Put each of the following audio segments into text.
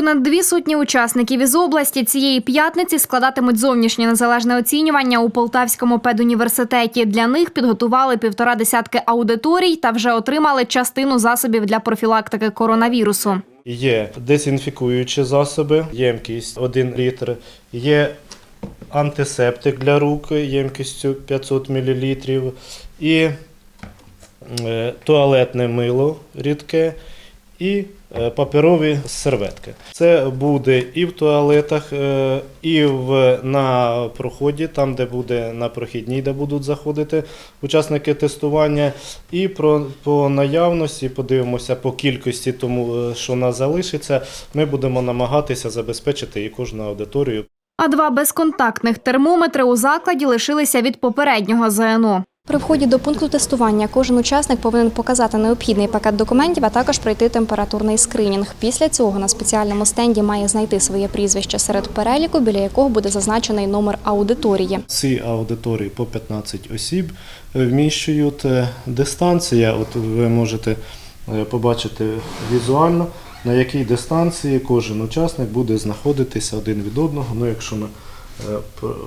Понад дві сотні учасників із області цієї п'ятниці складатимуть зовнішнє незалежне оцінювання у Полтавському педуніверситеті. Для них підготували півтора десятки аудиторій та вже отримали частину засобів для профілактики коронавірусу. Є дезінфікуючі засоби, ємкість 1 літр, є антисептик для рук ємкістю 500 мл і е, туалетне мило рідке і е, паперові серветки. Це буде і в туалетах, е, і в, на проході, там, де буде на прохідній, де будуть заходити учасники тестування. І про, по наявності, подивимося по кількості, тому е, що нас залишиться, ми будемо намагатися забезпечити і кожну аудиторію. А два безконтактних термометри у закладі лишилися від попереднього ЗНО. При вході до пункту тестування кожен учасник повинен показати необхідний пакет документів, а також пройти температурний скринінг. Після цього на спеціальному стенді має знайти своє прізвище серед переліку, біля якого буде зазначений номер аудиторії. Ці аудиторії по 15 осіб вміщують е, дистанція. От ви можете е, побачити візуально, на якій дистанції кожен учасник буде знаходитися один від одного. Ну, якщо про-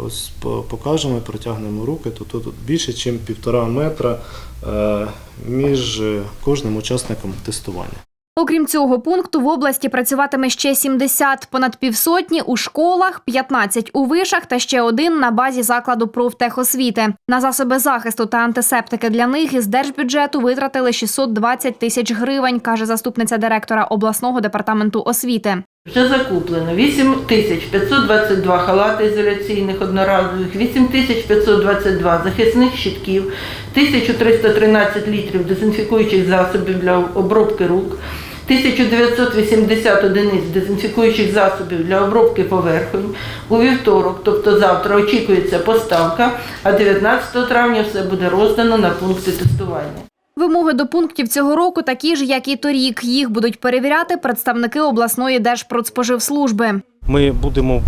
ось покажемо, протягнемо руки, то тут більше, ніж півтора метра е, між е, кожним учасником тестування. Окрім цього пункту, в області працюватиме ще 70, понад півсотні у школах, 15 у вишах та ще один на базі закладу профтехосвіти. На засоби захисту та антисептики для них із держбюджету витратили 620 тисяч гривень, каже заступниця директора обласного департаменту освіти. Вже закуплено 8 тисяч 522 халати ізоляційних одноразових, 8 тисяч 522 захисних щитків, 1313 літрів дезінфікуючих засобів для обробки рук, 1980 одиниць дезінфікуючих засобів для обробки поверхонь. У вівторок, тобто завтра, очікується поставка, а 19 травня все буде роздано на пункти тестування. Вимоги до пунктів цього року такі ж, як і торік. Їх будуть перевіряти представники обласної держпродспоживслужби. Ми будемо е,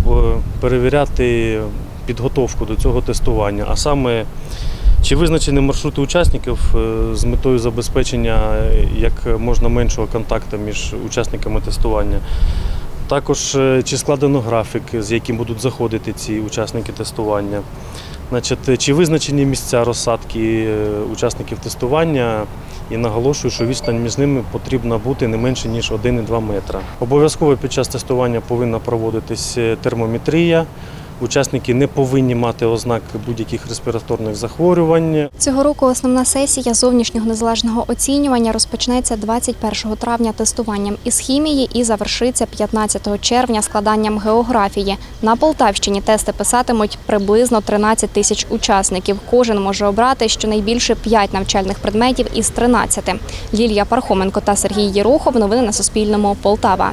перевіряти підготовку до цього тестування, а саме чи визначені маршрути учасників е, з метою забезпечення е, як можна меншого контакту між учасниками тестування. Також чи складено графік, з яким будуть заходити ці учасники тестування. Значить, е, чи визначені місця розсадки е, учасників тестування, і наголошую, що відстань між ними потрібна бути не менше ніж 1,2 метра. Обов'язково під час тестування повинна проводитись е, термометрія. Учасники не повинні мати ознак будь-яких респіраторних захворювань. Цього року основна сесія зовнішнього незалежного оцінювання розпочнеться 21 травня тестуванням із хімії і завершиться 15 червня складанням географії. На Полтавщині тести писатимуть приблизно 13 тисяч учасників. Кожен може обрати щонайбільше 5 навчальних предметів із 13. Лілія Пархоменко та Сергій Єрохов. Новини на Суспільному. Полтава.